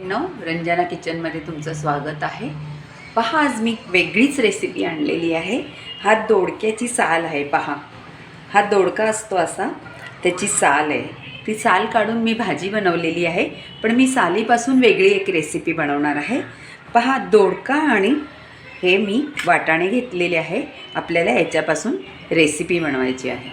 No Ranjana किचनमध्ये तुमचं स्वागत आहे. पहा आज मी वेगळीच रेसिपी आणलेली आहे. हा दोडक्याची साल आहे पहा. हा दोडका असतो असा त्याची साल आहे. ती साल काढून मी भाजी बनवलेली आहे पण मी सालीपासून वेगळी एक रेसिपी बनवणार आहे. पहा दोडका आणि हे मी वाटाणे घेतलेले आहे. आपल्याला याच्यापासून रेसिपी बनवायची आहे.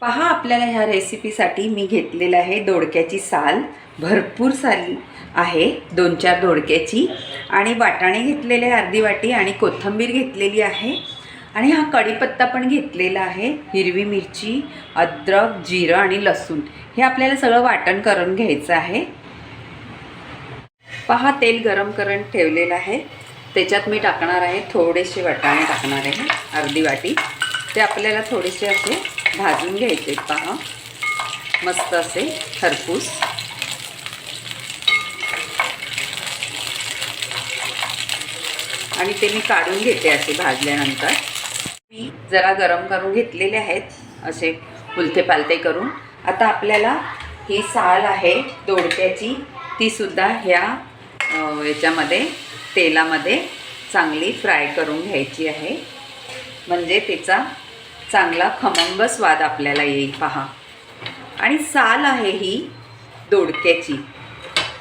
पहा आपल्याला ह्या रेसिपीसाठी मी घेतलेलं आहे दोडक्याची साल. भरपूर सारी आहे दोन चार दोडक्याची. आणि वाटाणे घेतलेले अर्धी वाटी आणि कोथिंबीर घेतलेली आहे. आणि हा कढीपत्ता पण घेतलेला आहे हिरवी मिरची अद्रक जिरं आणि लसूण. हे आपल्याला सगळं वाटण करून घ्यायचं आहे. पहा तेल गरम करून ठेवलेलं आहे. त्याच्यात मी टाकणार आहे थोडेसे वाटाणे टाकणार आहे अर्धी वाटी. ते आपल्याला थोडेसे असे भाजून घ्यायचे आहेत पहा. मस्त असे खरपूस. आणि ते मी काढून घेते असे भाजल्यानंतर. मी जरा गरम करून घेतलेले आहेत असे उलथे पालते करून. आता आपल्याला ही साल आहे दोडक्याची. तीसुद्धा ह्या याच्यामध्ये तेलामध्ये चांगली फ्राय करून घ्यायची आहे. म्हणजे त्याचा चांगला खमंग स्वाद आपल्याला येईल पहा. आणि साल आहे ही दोडक्याची.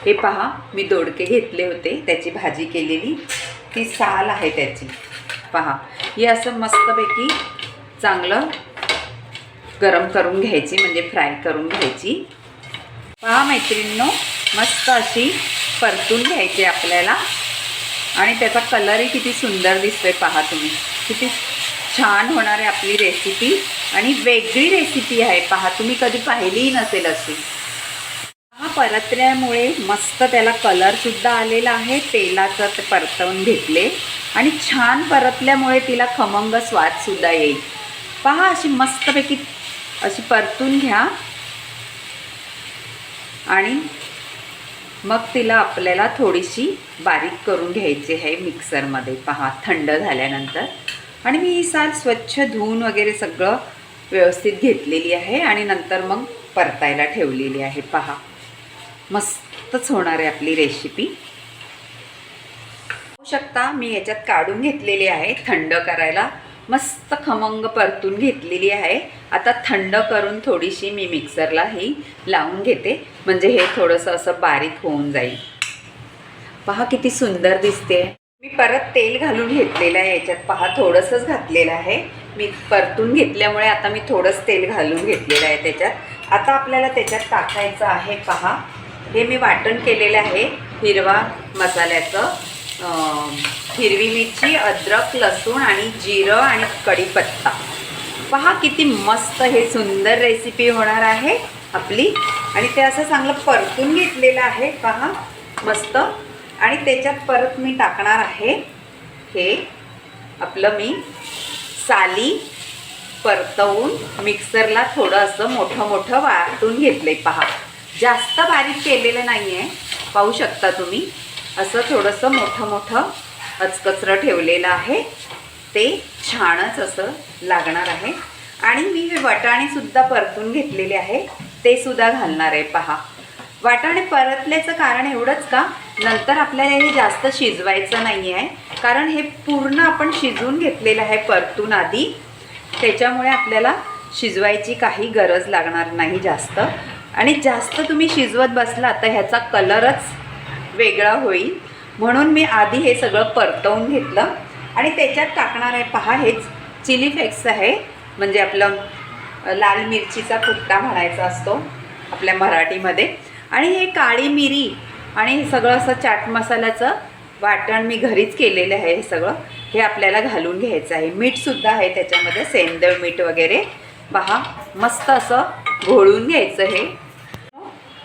हे पहा मी दोडके घेतले होते त्याची भाजी केलेली. ती साल आहे त्याची? पहा ही असं मस्तपैकी चांगलं गरम करून घ्यायची म्हणजे फ्राय करून घ्यायची. पहा मैत्रिणींनो मस्त अशी परतून घ्यायची आपल्याला. आणि त्याचा कलरही किती सुंदर दिसतोय पहा तुम्ही. किती छान होणार आहे आपली रेसिपी आणि वेगळी रेसिपी आहे पहा तुम्ही कधी पाहिलीही नसेल अशी. परतल्यामुळे मस्त त्याला कलरसुद्धा आलेला आहे. तेलाचं ते परतवून घेतले. आणि छान परतल्यामुळे तिला खमंग स्वादसुद्धा येईल. पहा अशी मस्तपैकी अशी परतून घ्या. आणि मग तिला आपल्याला थोडीशी बारीक करून घ्यायची आहे मिक्सरमध्ये. पहा थंड झाल्यानंतर. आणि मी ही साल स्वच्छ धुवून वगैरे सगळं व्यवस्थित घेतलेली आहे. आणि नंतर मग परतायला ठेवलेली आहे. पहा. मस्तच होणार आहे आपली रेसिपी पाहू शकता मी याच्यात काढून घेतलेली आहे थंड करायला. मस्त खमंग परतून घेतलेली आहे. आता थंड करून थोडीशी मी मिक्सरला ही लावून घेते. म्हणजे हे थोडंसं असं बारीक होऊन जाईल. पहा किती सुंदर दिसते. मी परत तेल घालून घेतलेलं आहे याच्यात. पहा थोडंसंच घातलेलं आहे. मी परतून घेतल्यामुळे आता मी थोडंच तेल घालून घेतलेलं आहे त्याच्यात. आता आपल्याला त्याच्यात टाकायचं आहे पहा. हे मी वाटण केलेलं आहे हिरवा मसाल्याचं. हिरवी मिरची अद्रक लसूण आणि जिरं आणि कढीपत्ता. पहा किती मस्त हे सुंदर रेसिपी होणार आहे आपली. आणि ते असं चांगलं परतून घेतलेलं आहे पहा. मस्त. आणि त्याच्यात परत मी टाकणार आहे हे आपलं मी साली परतवून मिक्सरला थोडं असं मोठं मोठं वाटून घेतलं आहे पहा. जास्त बारीक केलेलं नाही आहे पाहू शकता तुम्ही. असं थोडंसं मोठं मोठं अचकचरं ठेवलेलं आहे. ते छानच असं लागणार आहे. आणि मी हे वाटाणेसुद्धा परतून घेतलेले आहे. ते सुद्धा घालणार आहे. पहा. वाटाणे परतल्याचं कारण एवढंच का? नंतर आपल्याला हे जास्त शिजवायचं नाही आहे कारण हे पूर्ण आपण शिजवून घेतलेलं आहे परतून आधी. त्याच्यामुळे आपल्याला शिजवायची काही गरज लागणार नाही जास्त. आणि जास्त तुम्ही शिजवत बसला तर ह्याचा कलरच वेगळा होईल. म्हणून मी आधी हे सगळं परतवून घेतलं. आणि त्याच्यात टाकणार आहे पहा हेच चिली फ्लेक्स आहे. म्हणजे आपलं लाल मिरचीचा कुट्टा म्हणायचा असतो आपल्या मराठीमध्ये. आणि हे काळी मिरी आणि हे सगळं असं चाट मसाल्याचं वाटण मी घरीच केलेलं आहे हे सगळं. हे आपल्याला घालून घ्यायचं आहे. मीठसुद्धा आहे त्याच्यामध्ये सेंदळ मीठ वगैरे. पहा मस्त असं घोळून घ्यायचं हे.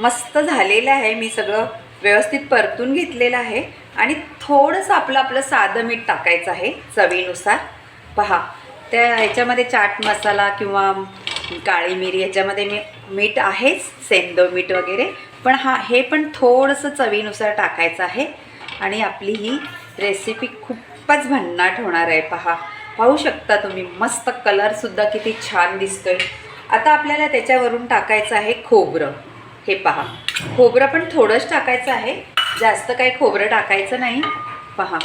मस्त झालेलं आहे. मी सगळं व्यवस्थित परतून घेतलेलं आहे. आणि थोडंसं आपलं आपलं साधं मीठ टाकायचं आहे चवीनुसार. पहा त्या ह्याच्यामध्ये चाट मसाला किंवा काळी मिरी याच्यामध्ये मी मीठ आहेच सेंदो मीठ वगैरे. पण हा हे पण थोडंसं चवीनुसार टाकायचं आहे. आणि आपली ही रेसिपी खूपच भन्नाट होणार आहे. पहा पाहू शकता तुम्ही मस्त कलरसुद्धा किती छान दिसतोय. आता आपल्याला त्याच्यावरून टाकायचं आहे खोबरं. हे पहा. खोबरं पण थोडंच टाकायचं आहे. जास्त काही खोबरं टाकायचं नाही. पहा.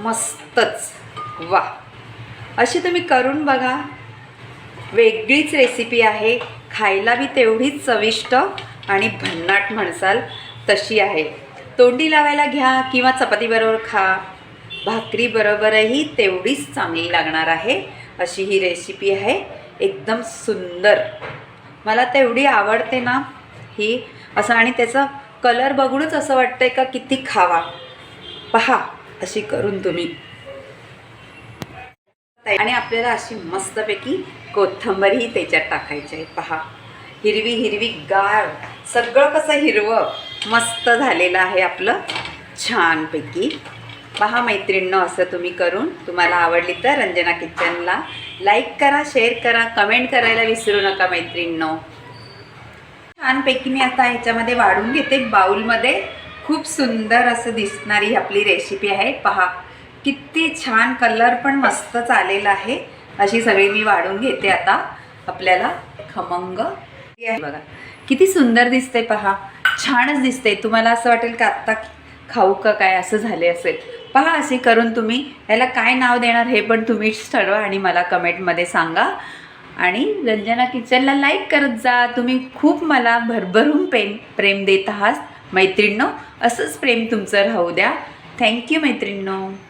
मस्तच. वा. अशी तुम्ही करून बघा. वेगळीच रेसिपी आहे. खायला बी तेवढीच चविष्ट आणि भन्नाट म्हणसाल तशी आहे. तोंडी लावायला घ्या किंवा चपातीबरोबर खा. भाकरीबरोबरही तेवढीच चांगली लागणार आहे. अशी ही रेसिपी आहे. एकदम सुंदर. मला तेवढी आवडते ना ही. असं आणि त्याचं कलर बघूनच असं वाटतंय का किती खावा. पहा अशी करून तुम्ही. आणि आपल्याला अशी मस्तपैकी कोथिंबरही त्याच्यात टाकायची आहे. पहा हिरवी हिरवी गार. सगळं कसं हिरवं मस्त झालेलं आहे आपलं छानपैकी. पहा मैत्रिणींनो असं तुम्ही करून तुम्हाला आवडली तर रंजना किचनला लाईक करा शेअर करा कमेंट करायला विसरू नका मैत्रिणींनो. छानपैकी मी आता ह्याच्यामध्ये वाढून घेते. बाउलमध्ये खूप सुंदर असं दिसणारी आपली रेसिपी आहे. पहा किती छान कलर पण मस्त आलेला आहे. अशी सगळी मी वाढून घेते आता आपल्याला खमंग. बघा किती सुंदर दिसते पहा. छानच दिसते तुम्हाला असं वाटेल का आत्ता खाऊ का काय असं झाले असेल. पहा असे करून तुम्ही. याला काय नाव देणार हे पण तुम्हीच ठरवा आणि मला कमेंटमध्ये सांगा. आणि रंजना किचनला लाईक करत जा. तुम्ही खूप मला भरभरून प्रेम प्रेम देत आहात. मैत्रिणींनो असंच प्रेम तुमचं राहू द्या. थँक्यू मैत्रिणींनो.